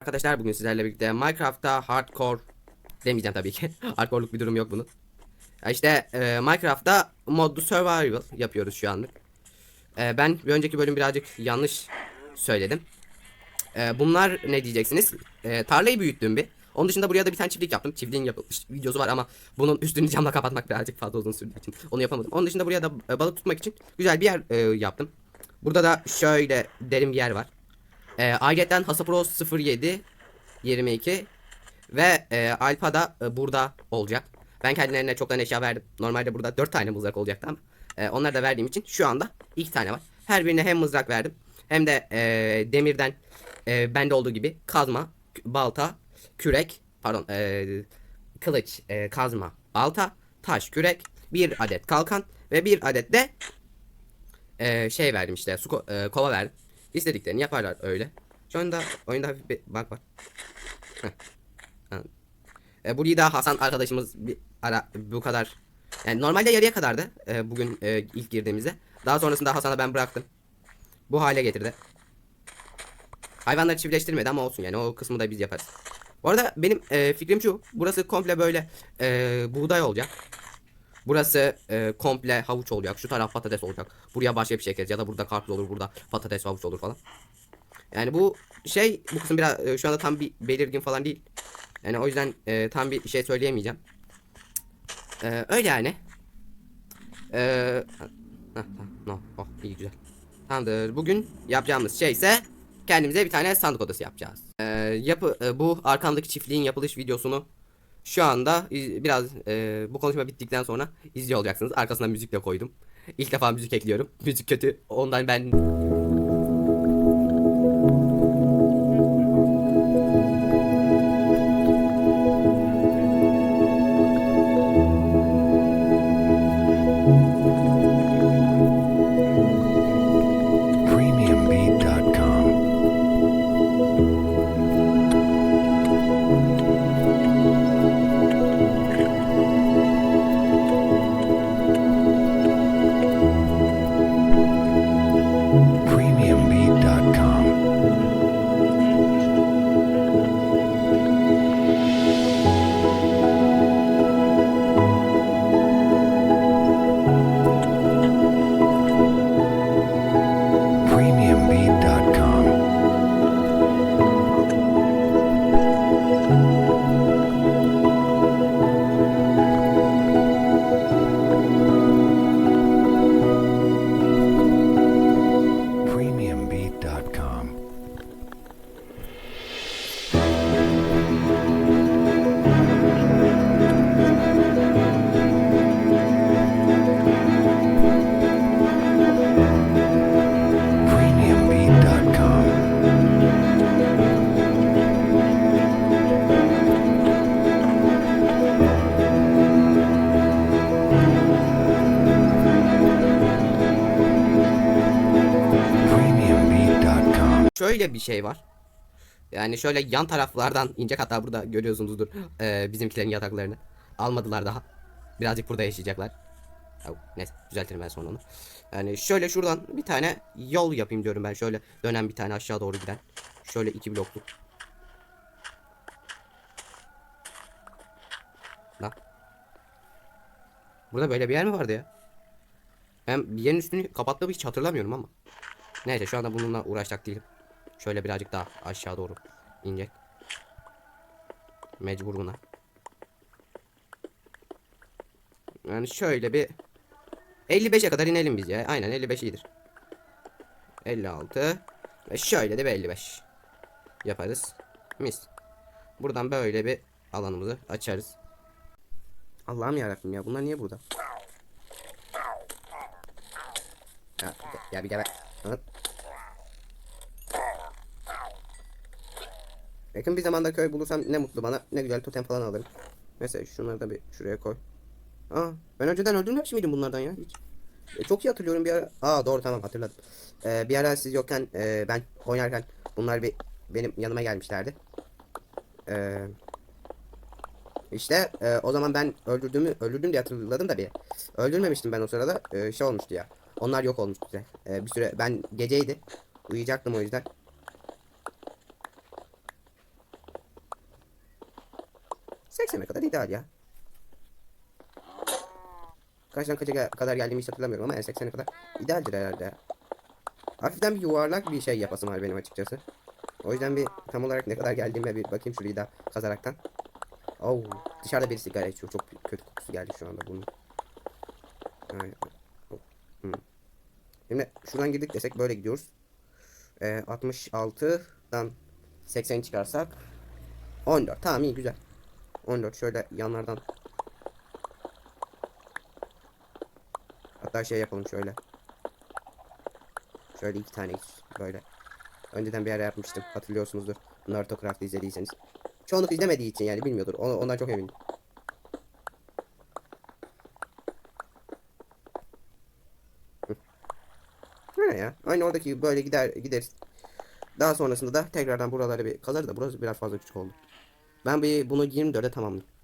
Arkadaşlar bugün sizlerle birlikte Minecraft'ta hardcore demeyeceğim tabii ki. Hardcore'luk bir durum yok bunun. İşte e, Minecraft'ta modlu survival yapıyoruz şu anlık. E, ben bir önceki bölüm birazcık yanlış söyledim. E, bunlar ne diyeceksiniz? E, tarlayı büyüttüm bir. Onun dışında buraya da bir tane çiftlik yaptım. Çiftliğin yapılmış videosu var ama bunun üstünü camla kapatmak birazcık fazla uzun sürdüğü için onu yapamadım. Onun dışında buraya da e, balık tutmak için güzel bir yer e, yaptım. Burada da şöyle derin bir yer var. E, ayrıca Hasapro 07 22 ve e, Alpa da e, burada olacak. Ben kendilerine çoktan eşya verdim. Normalde burada 4 tane mızrak olacaktı ama e, onları da verdiğim için şu anda 2 tane var. Her birine hem mızrak verdim hem de e, demirden e, bende olduğu gibi kazma, balta, kürek, pardon e, kılıç, e, kazma, balta, taş, kürek, bir adet kalkan ve bir adet de e, şey verdim işte su e, kova verdim. İstediklerini yaparlar öyle. Şu anda oyunda hafif bir bak var. E, burayı da Hasan arkadaşımız bir ara bu kadar yani normalde yarıya kadardı e, bugün e, ilk girdiğimizde. Daha sonrasında Hasan'a ben bıraktım. Bu hale getirdi. Hayvanları çiftleştirmedi ama olsun yani o kısmı da biz yaparız. Bu arada benim e, fikrim şu. Burası komple böyle e, buğday olacak. Burası e, komple havuç olacak. Şu taraf patates olacak. Buraya başka bir şey ekeriz. Ya da burada karpuz olur. Burada patates havuç olur falan. Yani bu şey bu kısım biraz e, şu anda tam bir belirgin falan değil. Yani o yüzden e, tam bir şey söyleyemeyeceğim. E, öyle yani. E, no, oh, iyi güzel. Tamamdır. Bugün yapacağımız şey ise kendimize bir tane sandık odası yapacağız. E, yapı e, bu arkamdaki çiftliğin yapılış videosunu şu anda biraz e, bu konuşma bittikten sonra izliyor olacaksınız. Arkasına müzik de koydum. İlk defa müzik ekliyorum. Müzik kötü. Ondan ben şöyle bir şey var. Yani şöyle yan taraflardan inecek hatta burada görüyorsunuzdur e, bizimkilerin yataklarını. Almadılar daha. Birazcık burada yaşayacaklar. Ya, neyse düzeltirim ben sonra onu. Yani şöyle şuradan bir tane yol yapayım diyorum ben. Şöyle dönen bir tane aşağı doğru giden. Şöyle iki blokluk. Lan. Burada böyle bir yer mi vardı ya? Ben bir yerin üstünü kapattığımı hiç hatırlamıyorum ama. Neyse şu anda bununla uğraşacak değilim. Şöyle birazcık daha aşağı doğru inecek. Mecbur buna. Yani şöyle bir 55'e kadar inelim biz ya. Aynen 55 iyidir. 56 ve şöyle de bir 55 yaparız. Mis. Buradan böyle bir alanımızı açarız. Allah'ım yarabbim ya bunlar niye burada? Ya, ya bir gel. Hı? Yakın bir zamanda köy bulursam ne mutlu bana. Ne güzel totem falan alırım. Mesela şunları da bir şuraya koy. Aa, ben önceden öldürmemiş miydim bunlardan ya hiç? E, çok iyi hatırlıyorum bir ara. Aa doğru tamam hatırladım. Ee, bir ara siz yokken e, ben oynarken bunlar bir benim yanıma gelmişlerdi. Ee, işte e, o zaman ben öldürdüğümü öldürdüm diye hatırladım da bir. Öldürmemiştim ben o sırada. E, şey olmuştu ya. Onlar yok olmuştu. E, bir süre ben geceydi. Uyuyacaktım o yüzden. 80'e kadar ideal ya. Kaçtan kaça kadar geldiğimi hiç hatırlamıyorum ama yani 80'e kadar idealdir herhalde. Hafiften bir yuvarlak bir şey yapasım var benim açıkçası. O yüzden bir tam olarak ne kadar geldiğime bir bakayım şurayı da kazaraktan. Oh, dışarıda birisi sigara içiyor. Çok kötü kokusu geldi şu anda bunun. Oh, hmm. Şimdi şuradan girdik desek böyle gidiyoruz. Ee, 66'dan 80 çıkarsak 14. Tamam iyi güzel. 14 şöyle yanlardan Hatta şey yapalım şöyle. Şöyle iki tane böyle. Önceden bir ara yapmıştım. Hatırlıyorsunuzdur. Naruto Craft izlediyseniz. Çoğunluk izlemediği için yani bilmiyordur. Ondan çok eminim. Öyle ya. Aynı oradaki böyle gider gideriz. Daha sonrasında da tekrardan buraları bir kazarız da burası biraz fazla küçük oldu. Ben bir bunu 24'e tamamlayayım.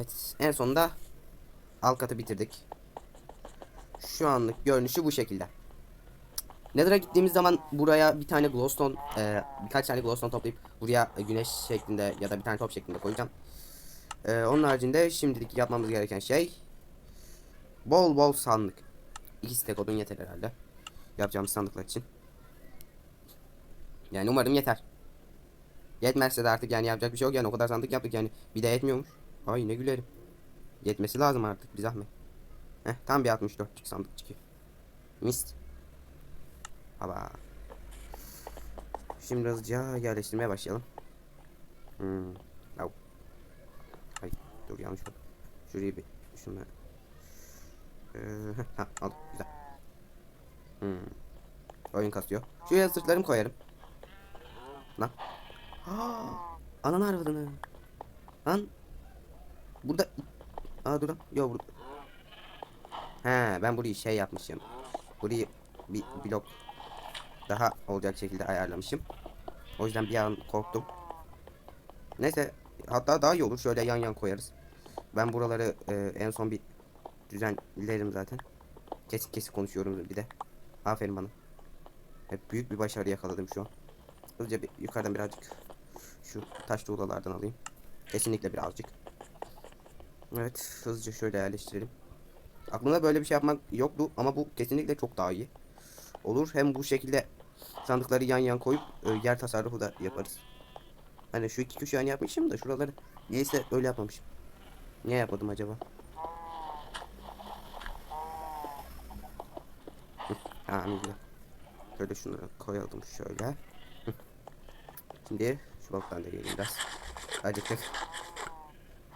Evet, en sonunda alt katı bitirdik. Şu anlık görünüşü bu şekilde. Nether'a gittiğimiz zaman buraya bir tane glowstone, e, birkaç tane glowstone toplayıp buraya güneş şeklinde ya da bir tane top şeklinde koyacağım. E, onun haricinde şimdilik yapmamız gereken şey bol bol sandık. İki stek odun yeter herhalde. Yapacağımız sandıklar için. Yani umarım yeter. Yetmezse de artık yani yapacak bir şey yok yani o kadar sandık yaptık yani bir de yetmiyormuş. Ay ne gülerim. Yetmesi lazım artık bir zahmet. Heh tam bir 64 çık sandık çıkıyor. Mist. Hava. Şimdi hızlıca yerleştirmeye başlayalım. Hmm. Au. Ay dur yanlış oldu. Şurayı bir şunu. Ee, ha aldım güzel. Hmm. Oyun kasıyor. Şuraya sırtlarımı koyarım. Lan. Ananı arvadını. Lan. Burada. Aa dur lan. Yo burada. He ben burayı şey yapmışım. Burayı bir blok daha olacak şekilde ayarlamışım. O yüzden bir an korktum. Neyse hatta daha iyi olur şöyle yan yan koyarız. Ben buraları e, en son bir düzenlerim zaten. Kesik kesik konuşuyorum bir de. Aferin bana. Hep büyük bir başarı yakaladım şu an. Hızlıca bir yukarıdan birazcık şu taş tuğlalardan alayım. Kesinlikle birazcık. Evet hızlıca şöyle yerleştirelim. Aklımda böyle bir şey yapmak yoktu ama bu kesinlikle çok daha iyi. Olur hem bu şekilde sandıkları yan yan koyup e, yer tasarrufu da yaparız. Hani şu iki köşe yan yapmışım da şuraları niyeyse öyle yapmamışım. Niye yapmadım acaba? Tamam güzel. Şöyle şunları koyalım şöyle. Şimdi şu bloktan da yiyelim biraz. Acıktık.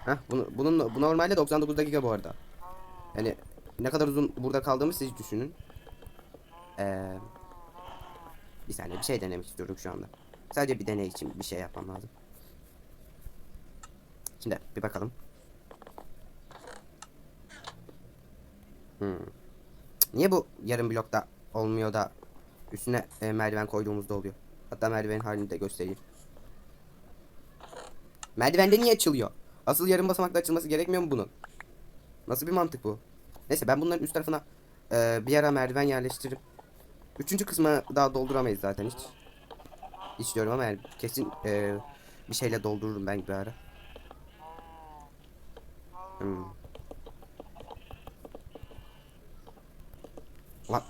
Heh, bunu, bunun, bu normalde 99 dakika bu arada. Yani ne kadar uzun burada kaldığımı siz düşünün. Ee, bir saniye bir şey denemek istiyorum şu anda. Sadece bir deney için bir şey yapmam lazım. Şimdi bir bakalım. Hmm. Niye bu yarım blokta olmuyor da üstüne e, merdiven koyduğumuzda oluyor? Hatta merdivenin halini de göstereyim. Merdivende niye açılıyor? Asıl yarım basamakta açılması gerekmiyor mu bunun? Nasıl bir mantık bu? Neyse ben bunların üst tarafına e, bir ara merdiven yerleştiririm. Üçüncü kısmı daha dolduramayız zaten hiç. Hiç diyorum ama yani kesin e, bir şeyle doldururum ben bir ara. Hmm. Lan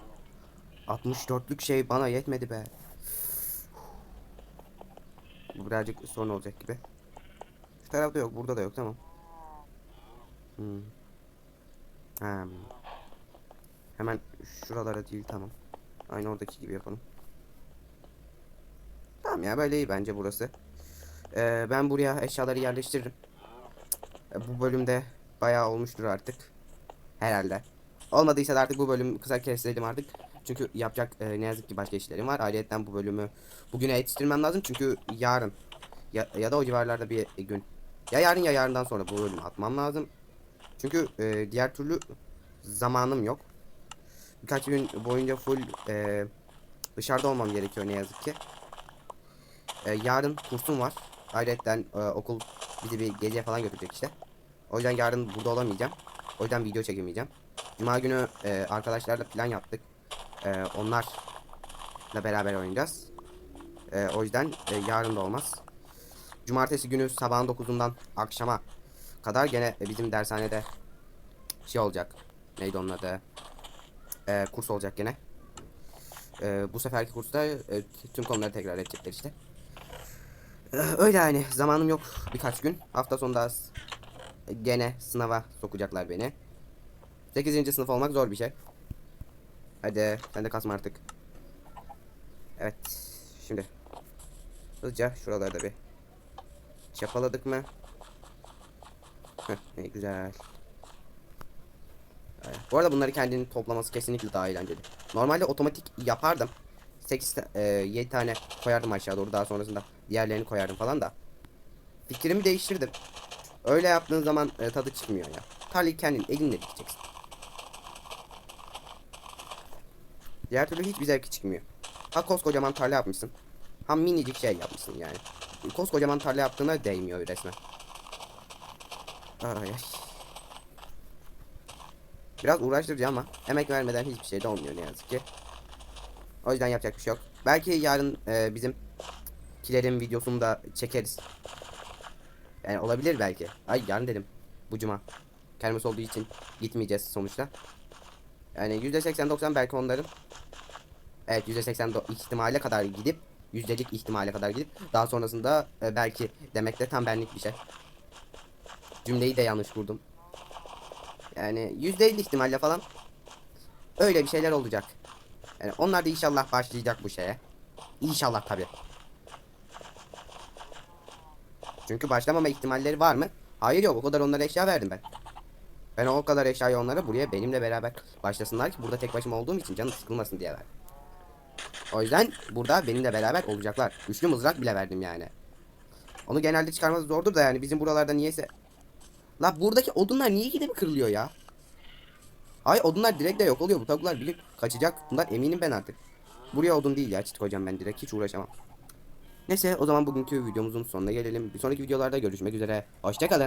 64'lük şey bana yetmedi be. Bu birazcık sorun olacak gibi. Şu tarafta yok, burada da yok, tamam. Hmm. Ha. Hemen şuralara değil, tamam. Aynı oradaki gibi yapalım. Tamam ya böyle iyi bence burası. Ee, ben buraya eşyaları yerleştiririm. Ee, bu bölümde bayağı olmuştur artık. Herhalde. Olmadıysa da artık bu bölüm kısa kestirelim artık. Çünkü yapacak e, ne yazık ki başka işlerim var. Ayrıca bu bölümü bugüne yetiştirmem lazım. Çünkü yarın ya, ya da o civarlarda bir gün. Ya yarın ya yarından sonra bu bölümü atmam lazım. Çünkü e, diğer türlü zamanım yok. Birkaç gün boyunca full e, dışarıda olmam gerekiyor ne yazık ki. E, yarın kursum var. Ayrıca e, okul bizi bir gece falan götürecek işte. O yüzden yarın burada olamayacağım. O yüzden video çekemeyeceğim. Cuma günü e, arkadaşlarla plan yaptık. E, onlarla beraber oynayacağız. E, o yüzden e, yarın da olmaz. Cumartesi günü sabahın 9'undan akşama kadar gene e, bizim dershanede şey olacak. Neydi onun adı? E, kurs olacak gene. E, bu seferki kursta e, tüm konuları tekrar edecekler işte. E, öyle yani zamanım yok birkaç gün. Hafta sonunda s- gene sınava sokacaklar beni. 8. sınıf olmak zor bir şey. Hadi sen de kasma artık. Evet. Şimdi hızlıca şuralarda bir çapaladık mı? Ne güzel. Evet. Bu arada bunları kendinin toplaması kesinlikle daha eğlenceli. Normalde otomatik yapardım. 8 ta- e, 7 tane koyardım aşağı doğru daha sonrasında diğerlerini koyardım falan da. Fikrimi değiştirdim. Öyle yaptığın zaman e, tadı çıkmıyor ya. Tarlayı kendin elinle dikeceksin. Diğer türlü hiçbir zevki çıkmıyor. Ha koskocaman tarla yapmışsın. Ha minicik şey yapmışsın yani. Koskocaman tarla yaptığına değmiyor resmen. Ay. Biraz uğraştırıcı ama emek vermeden hiçbir şey de olmuyor ne yazık ki. O yüzden yapacak bir şey yok. Belki yarın e, bizim kilerin videosunu da çekeriz. Yani olabilir belki. Ay yarın dedim. Bu cuma. Kermes olduğu için gitmeyeceğiz sonuçta. Yani %80-90 belki onların. Evet %80 do- ihtimale kadar gidip yüzdelik ihtimale kadar gidip daha sonrasında e, belki demek de tam benlik bir şey. Cümleyi de yanlış kurdum. Yani %50 ihtimalle falan öyle bir şeyler olacak. Yani onlar da inşallah başlayacak bu şeye. İnşallah tabi. Çünkü başlamama ihtimalleri var mı? Hayır yok o kadar onlara eşya verdim ben. Ben o kadar eşyayı onlara buraya benimle beraber başlasınlar ki burada tek başıma olduğum için canım sıkılmasın diye verdim. O yüzden burada benimle beraber olacaklar. Üçlü mızrak bile verdim yani. Onu genelde çıkarması zordur da yani bizim buralarda niyeyse... La buradaki odunlar niye gidip kırılıyor ya? Ay odunlar direkt de yok oluyor. Bu tavuklar gün kaçacak. Bundan eminim ben artık. Buraya odun değil ya çit koyacağım ben direkt. Hiç uğraşamam. Neyse o zaman bugünkü videomuzun sonuna gelelim. Bir sonraki videolarda görüşmek üzere. Hoşçakalın.